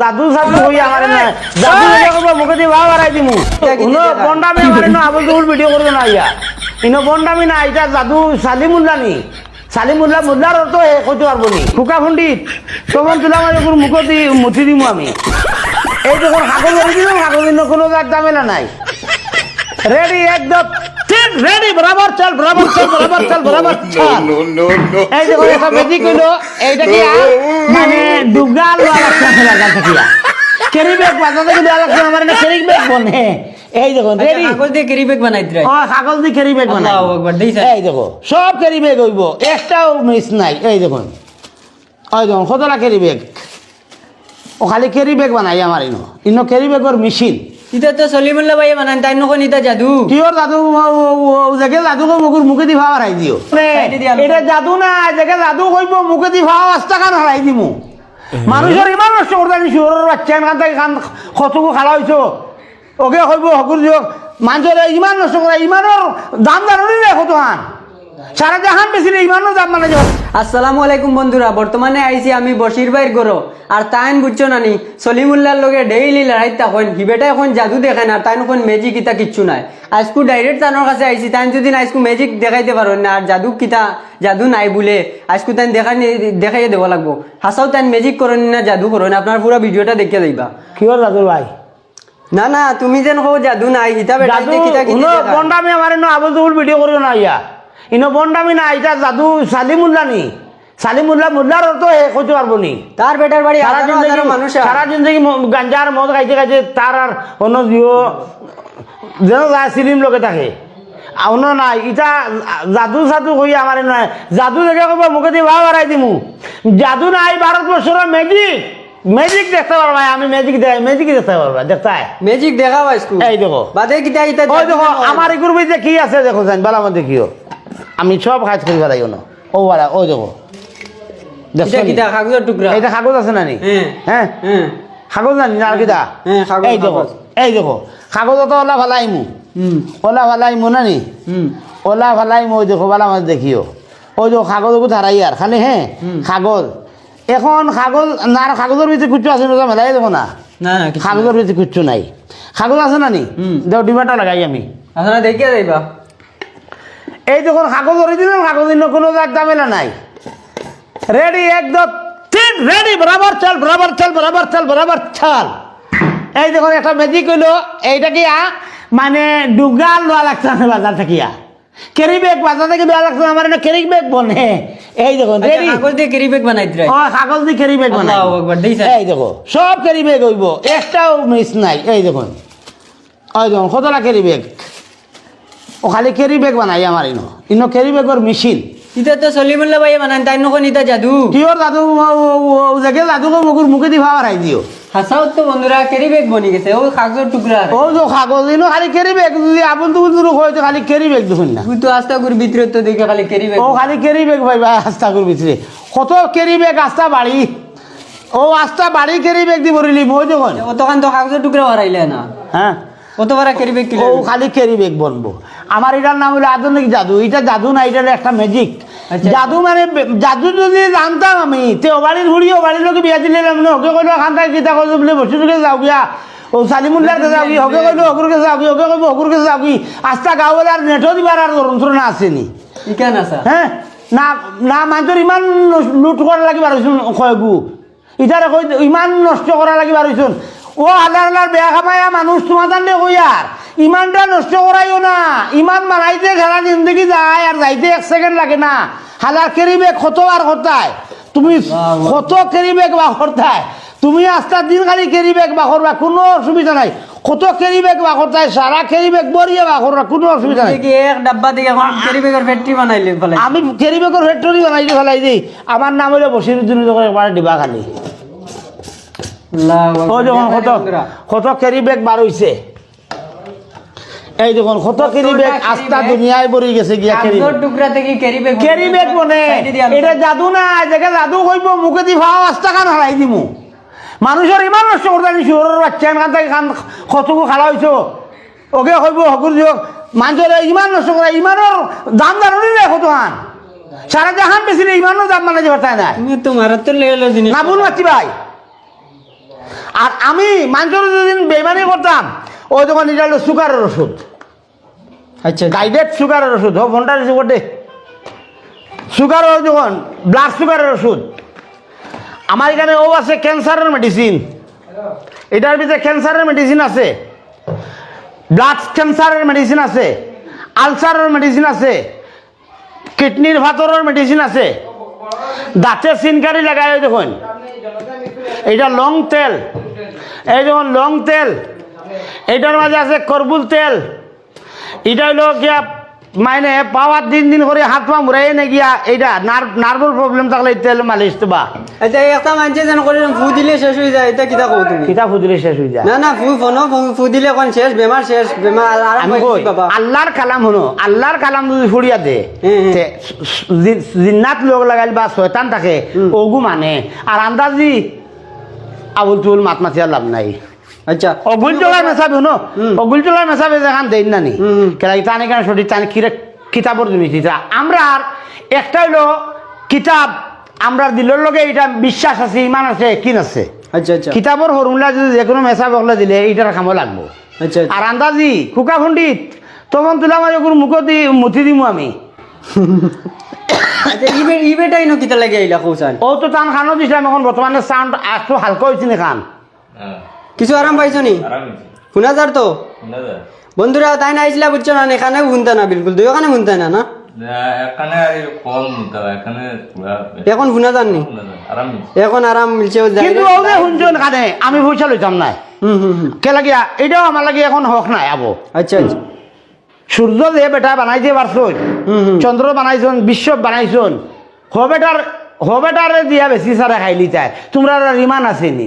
দাদু সাদু হই আমার না। দাদু লেগে কইবো মুখে দিয়ে ভাব হারাই দিমু। উনো বন্ডামি আমার না আবল দুল ভিডিও করবে না ইয়া। ইনো বন্ডামি না এটা দাদু সালিমুল্লাহ নি সালিমুল্লাহ মুল্লার অর্থ কইতে পারব নি। ফুকা পণ্ডিত তখন তুলা মানে কোন মুখ দিয়ে মুঠি দিমু আমি। এই যখন হাগল দিলাম কোনো ঝামেলা নাই। রেডি একদম ঠিক রেডি বরাবর চল বরাবর চল বরাবর চল বরাবর চল no, no, no. এই দেখো একটা বেজি কইলো এইটা কি? মানে দুগাল ওয়ালা খেলা থাকিয়া কেরি ব্যাগ বাজাতে গেলে আলাদা করে আমার এটা কেরি ব্যাগ বনে এই দেখো রেডি কাগজ দিয়ে ক্যারি ব্যাগ বানাই দিলাই ও ছাগল দি কেরি ব্যাগ বানাই। আল্লাহু আকবার, দেইছে। এই দেখো সব কেরি ব্যাগ হইব একটাও মিস নাই। এই দেখুন ওই দেখুন কতটা কেরি ব্যাগ। ও খালি কেরি ব্যাগ বানাই আমার ইনো। ইনো কেরি ব্যাগর মেশিন ইতা তো সলিমুল্লাহ ভাই বানান তাই নখন ইতা জাদু। কিয়র দাদু জেগে জাদুকে মুখের মুখে দি ভাব হারাই দিও। এটা জাদু না জেগে জাদু কইব মুখে দি ভাব আস্তা কান হারাই দিমু। মানুষের ইমান নষ্ট করতে শিওরের বাচ্চা এখান থেকে খান খতকু খালা হইছো ওকে কইব হকুর দিয়ক। মানুষের ইমান নষ্ট করে ইমানের দাম জানি রে কত সারা জাহান বেশি রে ইমানের দাম মানে আসসালামু আলাইকুম বন্ধুরা বর্তমানে আইছি আমি বশির ভাইয়ের গরো। আর তাইন বুঝছ নানি সলিমুল্লাহর লগে ডেইলি লড়াই তখন হিবেটা এখন জাদু দেখেন আর তাইন এখন ম্যাজিক ইতা কিচ্ছু নাই। আজকু ডাইরেক্ট তানোর কাছে আইছি তাইন যদি না আজকু ম্যাজিক দেখাইতে পারো না আর জাদু কিতা জাদু নাই বলে আজকু তাইন দেখাই দেখাইয়ে দেবো লাগবো। হাসাও তাইন ম্যাজিক করেন না জাদু করেন আপনার পুরো ভিডিওটা দেখিয়ে দিবা। কিয়র দাদুর ভাই? না না তুমি যেন কো জাদু নাই হিতা বেটা জাদু কিতা কিতা উনো দেখায়। বন্ডামি আমার ইনো আবল ভিডিও করিও না ইয়া? ইনো বন্ডামি না এটা জাদু সালিমুল্লাহ নি সালিমুল্লাহ মুল্লার অর্থ এ কইতে পারব নি। তার বেটার বাড়ি সারা জিন্দগি মানুষ সারা জিন্দগি গাঞ্জার মদ খাইতে খাইতে তার আর অন্য জিও যেন সিলিম লোকে থাকে। অন্য নাই ইটা জাদু সাদু কই আমার নাই। জাদু দেখে কব মুখে দিয়ে ভাব হারাই দিমু। জাদু নাই ভারতবর্ষের ম্যাজিক ম্যাজিক দেখতে পারবা আমি ম্যাজিক দেখ ম্যাজিক দেখতে পারবা দেখতে ম্যাজিক দেখাও আজকু এই দেখো। বাদে কিতা ইতা ওই দেখো। আমার এগুর কি আছে দেখো জান বালা মধ্যে কিও আমি সব কাজ করি বেড়াই না ও বালা দেখো? কিতা কাগজের টুকরা? কাগজ আছে না নি? হ্যাঁ। হ্যাঁ হ্যাঁ। কাগজ জানি না আর কিতা? হ্যাঁ, এই দেখো। এই দেখো কাগজ। তো ওলা ভালাইমু। হুম। ওলা ভালাইমু না নি? হুম। ওলা ভালাইমু ওই দেখো বালা মাছ দেখিও। ওই দেখো কাগজ ধারাই আর খালি হ্যাঁ কাগজ। এখন কাগজ না কাগজের ভিতরে কুচ্ছু আছে না মেলাই দেখো না? কাগজের ভিতরে কুচ্ছু নাই। কাগজ আছে না নি? হুম। দেও ডিবাটা লাগাই আমি। দেখিয়ে যাইবা। এই দেখুন কাগজ অরিজিনাল কাগজ অন্য কোনো যার ঝামেলা নাই। রেডি একদম ঠিক রেডি বরাবর চল বরাবর চল বরাবর চল বরাবর চল। এই দেখুন একটা ম্যাজিক হইল এইটা কি মানে ডুগাল লোয়া লাগছে না বাজার থাকিয়া কেরি ব্যাগ বাজার থেকে লোয়া লাগছে আমার এটা কেরি ব্যাগ বনে এই দেখুন আচ্ছা, রেডি কাগজ দিয়ে ক্যারি ব্যাগ বানাই দিলাই ও কাগজ দিয়ে কেরি ব্যাগ বানাই। এই দেখো সব কেরি ব্যাগ হইব একটাও মিস নাই। এই দেখুন ওই দেখুন কতটা কেরি ব্যাগ ও খালি কেরি ব্যাগ বানাই আমার ইনো। ইনো কেরি ব্যাগর মেশিন ইতা তো সলিমুল্লাহ ভাই বানান তাই নখন ইতা জাদু। কিয়র দাদু জেগে দাদুকে মুখের মুখে দি ভাব হারাই দিও হাসাও তো বন্ধুরা ক্যারি ব্যাগ বনি গেছে ও কাগজের টুকরা ও যে কাগজ ইনো খালি কেরি ব্যাগ যদি আপন তুমি দূর হয়েছে খালি কেরি ব্যাগ দেখুন না। তুই তো আস্তা করে ভিতরে তো দেখে খালি ক্যারি ব্যাগ ও খালি কেরি ব্যাগ ভাই ভাই আস্তা করবি কত কেরি ব্যাগ আস্তা বাড়ি ও আস্তা বাড়ি কেরি ব্যাগ দি ভরিলি মই দেখুন। অতখান তো কাগজের টুকরা না। হ্যাঁ কত বড় ক্যারি ব্যাগ ও খালি ক্যারি ব্যাগ বনবো। আমার এটার নাম হলো আধুনিক জাদু। এটা জাদু না এটা হলো একটা ম্যাজিক আচ্ছা। জাদু মানে জাদু যদি জানতাম আমি তে ঘুরি লোকে বিয়া দিলে ওকে কইলো খান থেকে কিতা করছ বলে বসে থেকে যাও গিয়া। ও সালিমুল্লার কাছে যাও কি ওকে কইলো হকুর কাছে যাও কি ওকে কইবো হকুর কাছে যাও কি আস্তা গাঁওয়ালা আর নেটও দিবার আর যন্ত্রণা আসেনি। ইকান আসা হ্যাঁ? না না মানুষের ইমান লুট করা লাগি পারছুন কয়গু ইটারে কই ইমান নষ্ট করা লাগি ও হালার হালার বেয়া খামায়া মানুষ তোমার দান্ডে কই আর? ইমানটা নষ্ট করাইও না। ইমান মানাইতে সারা জিন্দগি যায় আর যাইতে এক সেকেন্ড লাগে না। হালার কেরিবে কত আর হতায়। তুমি কত কেরিবেগ বা হরতায় তুমি আস্তা দিন খালি কেরিবেগ বা করবা কোনো অসুবিধা নাই। কত কেরিবেগ বা হরতায় সারা কেরিবেগ বরিয়ে বা করবা কোনো অসুবিধা নাই। এক ডাব্বা থেকে এখন ক্যারি ব্যাগের ফ্যাক্টরি বানাইলে আমি কেরিবেগর ফ্যাক্টরি বানাই দিয়ে ফেলাই দিই। আমার নাম হলো বসিরুদ্দিন একবার ডিবা খালি। ও যখন কত কত কেরিবেগ বার হইছে। এই দেখুন কত কেরিবেগ carry আস্তা bag? দুনিয়ায় পড়ে গেছে গিয়া কেরি টুকরা থেকে ক্যারি ব্যাগ কেরিবেগ বনে এটা জাদু না যেকে জাদু কইব মুখে দি ভাও আস্তা কান হারাই দিমু। মানুষের ইমান নষ্ট করতে আনি শিহরের বাচ্চা এখান থেকে খালা হইছো। ওকে কইব হকুর দিয়ক মানুষের ইমান নষ্ট করে ইমানের দাম কত হান? সারা জাহান বেশি রে ইমানের দাম মানে যে বার্তায় নাই। তুমি তো মারাত্মক জিনিস না মারছি ভাই। আর আমি মানুষের যেদিন বেমানি করতাম ওই তখন এটা হলো সুগারের ওষুধ। আচ্ছা। গাইডেড সুগারের ওষুধ ও ফোনটা রিসিভ করতে। সুগার ওই যখন ব্লাড সুগারের ওষুধ। আমার এখানে ও আছে ক্যান্সারের মেডিসিন এটার ভিতরে ক্যান্সারের মেডিসিন আছে। ব্লাড ক্যান্সারের মেডিসিন আছে। আলসারের মেডিসিন আছে। কিডনির ভাতরের মেডিসিন আছে। দাঁতের সিনকারি লাগাই দেখুন। এটা লং তেল। এই দেখুন, লং তেল। এটার মাঝে আছে করবুল তেল। এটা হইল গিয়া মানে পাওয়ার দিন দিন করে হাত পা মুড়াই নে গিয়া এইটা নার্ভ নার্ভর প্রবলেম থাকলে তেল মালিশ বা। একটা মানুষে যেন করে ফু দিলে শেষ হয়ে যায় এটা কিতা কও তুমি? কিতা শেষ হয়ে যায়? না না ফু ফোনো ফু- ফু দিলে কোন শেষ বেমার শেষ বেমার বাবা। আল্লাহর কালাম আল্লাহর কালাম যদি ফুড়িয়া দে জিন্নাত লোক লাগাইল বা শয়তান থাকে ওগু মানে। আর আন্দাজি আবুল তুল মাত মাতিয়া লাভ নাই। আচ্ছা। অগুল চলার মেসাবে শুনো হুম। অগুল চলার মেসাবে যেখান। কেলা টানে কেন সঠিক কিরে কিতাবর জিনিস আমরা আর একটা হইল কিতাব আমরা দিলের লগে এটা বিশ্বাস আছে ইমান আছে কিন আছে। আচ্ছা আচ্ছা। কিতাবর ফর্মুলা যদি যে কোনো মেসা বকলে দিলে এইটার কামো লাগবো। আচ্ছা আর আন্দাজি খুকা পণ্ডিত তখন তুলা মাঝে কোনো মুখ দি মুঠি দিমু আমি। আচ্ছা ইবে ইবেটাই ন কিতা লাগে আইলা কৌসান ও তো টান খানো দিছিলাম এখন বর্তমানে সাউন্ড একটু হালকা হয়েছে নি খান? হ্যাঁ, কিছু আরাম পাইছো নি? শুনা যার তো? বন্ধুরা তাই না আইসলা বুঝছ না এখানে শুনতে না বিলকুল। দুই ওখানে শুনতে না না, এখানে শুনা যাননি। এখন আরাম মিলছে। কিন্তু ও যে শুনছেন কানে আমি পয়সা লইতাম নাই হুম হুম হুম। কে লাগিয়া এটাও আমার লাগে এখন হক নাই আবো। আচ্ছা আচ্ছা। সূর্য যে বেটা বানাইতে পারছুন হুম হুম। চন্দ্র বানাইছুন বিশ্ব বানাইছুন হ বেটার হ বেটারে দিয়া বেশি সারে খাইলি তাই। তোমরা আর রিমান আছে নি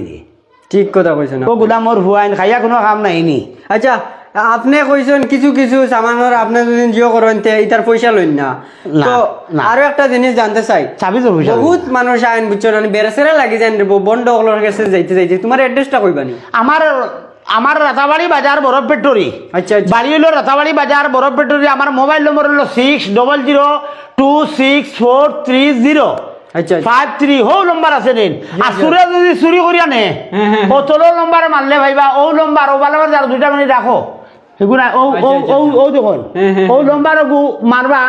ঠিক কথা কইছো না। ও গুলামর হুয়াইন খাইয়া কোনো কাম নাই নি? আচ্ছা আপনি কইছেন কিছু কিছু সামানের আপনি যদি জিও করেন তে ইতার পয়সা লইন না। তো। আরও একটা জিনিস জানতে চাই। চাবি তো পয়সা বহুত মানুষ আইন বুঝছ না বেড়াছেরা লাগি যান বন্ড ওগুলোর কাছে যাইতে যাইতে। তোমার অ্যাড্রেসটা কইবানি আমার আমার রাতাবাড়ি বাজার বরফ পেট্রোরি আচ্ছা আচ্ছা। বাড়ি হইল রাতাবাড়ি বাজার বরফ পেট্রোরি আমার মোবাইল নম্বর হলো six double zero two six four three zero. Five three হো নম্বর আছে নিন আর চুরে যদি চুরি করিয়া নে ও তোর নম্বর মানলে ভাইবা ও নম্বর ও বালা বাজার দুইটা মিনিট রাখো সেগুলা ও ও ও ও দেখুন। ও নম্বর মারবা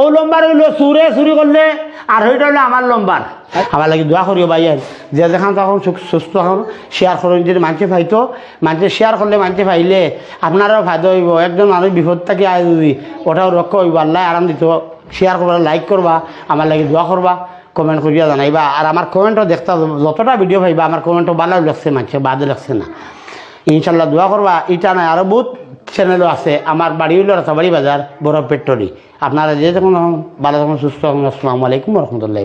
ও নম্বর হইল চুরে চুরি করলে আর হইটা হইল আমার নম্বর আমার লাগি দোয়া করিও ভাই আর যে যেখান তখন সুস্থ হন শেয়ার করুন। যদি মানুষে পাইতো মানুষে শেয়ার করলে মানুষে পাইলে আপনারও ফায়দা হইব। একজন মানুষ বিপদ থাকি আয় যদি ওটাও রক্ষা হইব। আল্লাহ আরাম দিত। শেয়ার করবা লাইক করবা আমার লাগি দোয়া করবা কমেন্ট করিয়া জানাইবা। আর আমার কমেন্টও দেখতে যতটা ভিডিও পাইবা আমার কমেন্টও ভালো লাগছে মানুষে বাদে লাগছে না। ইনশাল্লাহ দোয়া করবা। এটা নয় আরও বহুত চ্যানেলও আছে, আমার বাড়ি হইল রাতাবাড়ি বাজার বড় পেট্রোলি আপনারা যে যখন ভালো তখন সুস্থ হন আসসালামু আলাইকুম রহমতুল্লাহ